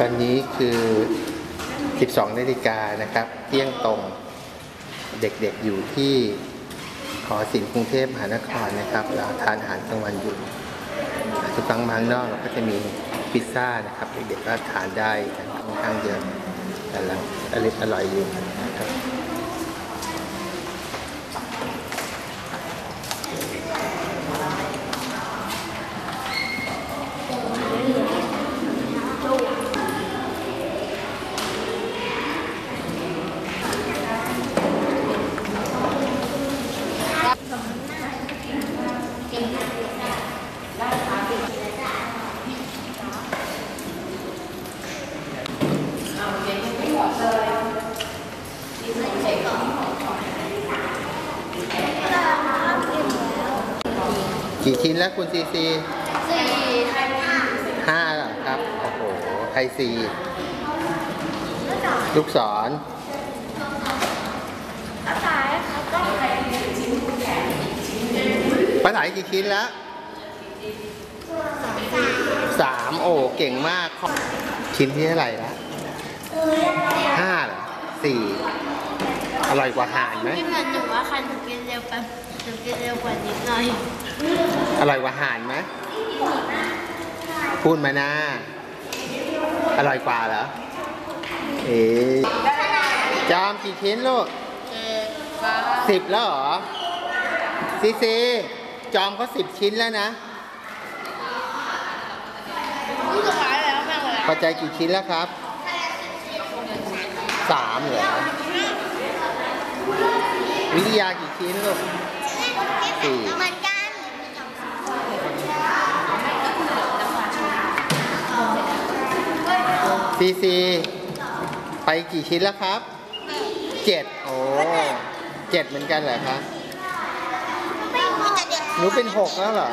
ตอนนี้คือ 12นาฬิกานะครับ เที่ยงตรง เด็กๆอยู่ที่หอศิลป์กรุงเทพมหานครนะครับ เราทานอาหารกลางวันอยู่ทุกครั้งมาข้างนอกเราก็จะมีพิซซ่านะครับ เด็กๆก็ทานได้ค่อนข้างเยอะกำลังอร่อยอร่อยอยู่นะครับ กี่ชิ้นแล้วคุณซีซีสี่ห้าเหรอครับ โอ้โหไทยซีลูกศร ภาษาเขาก็ ภาษากี่ชิ้นแล้วสามโอ้เก่งมาก ชิ้นที่เท่าไหร่ละห้าเหรอสี่อร่อยกว่าห่านไหมที่เหมือนหนูว่าคันหนูกินเร็วไปหนูกินเร็วกว่านิดหน่อย อร่อยกว่าห่านไหมพูดมานะอร่อยกว่าเหรอ เอ๊ะจามกี่ชิ้นลูกเจ็ดฟ้าสิบแล้วเหรอซีซี จอมเขาสิบชิ้นแล้วนะลูกสุดท้ายแล้วแม่งเลยพอใจกี่ชิ้นแล้วครับสามเหรอวิทยากี่ชิ้นลูกสี่เหมือนกันซีซีไปกี่ชิ้นแล้วครับเจ็ดโอ้เจ็ดเหมือนกันเหรอคะไม่มีแต่เด็ก หนูเป็นหกแล้วเหรอ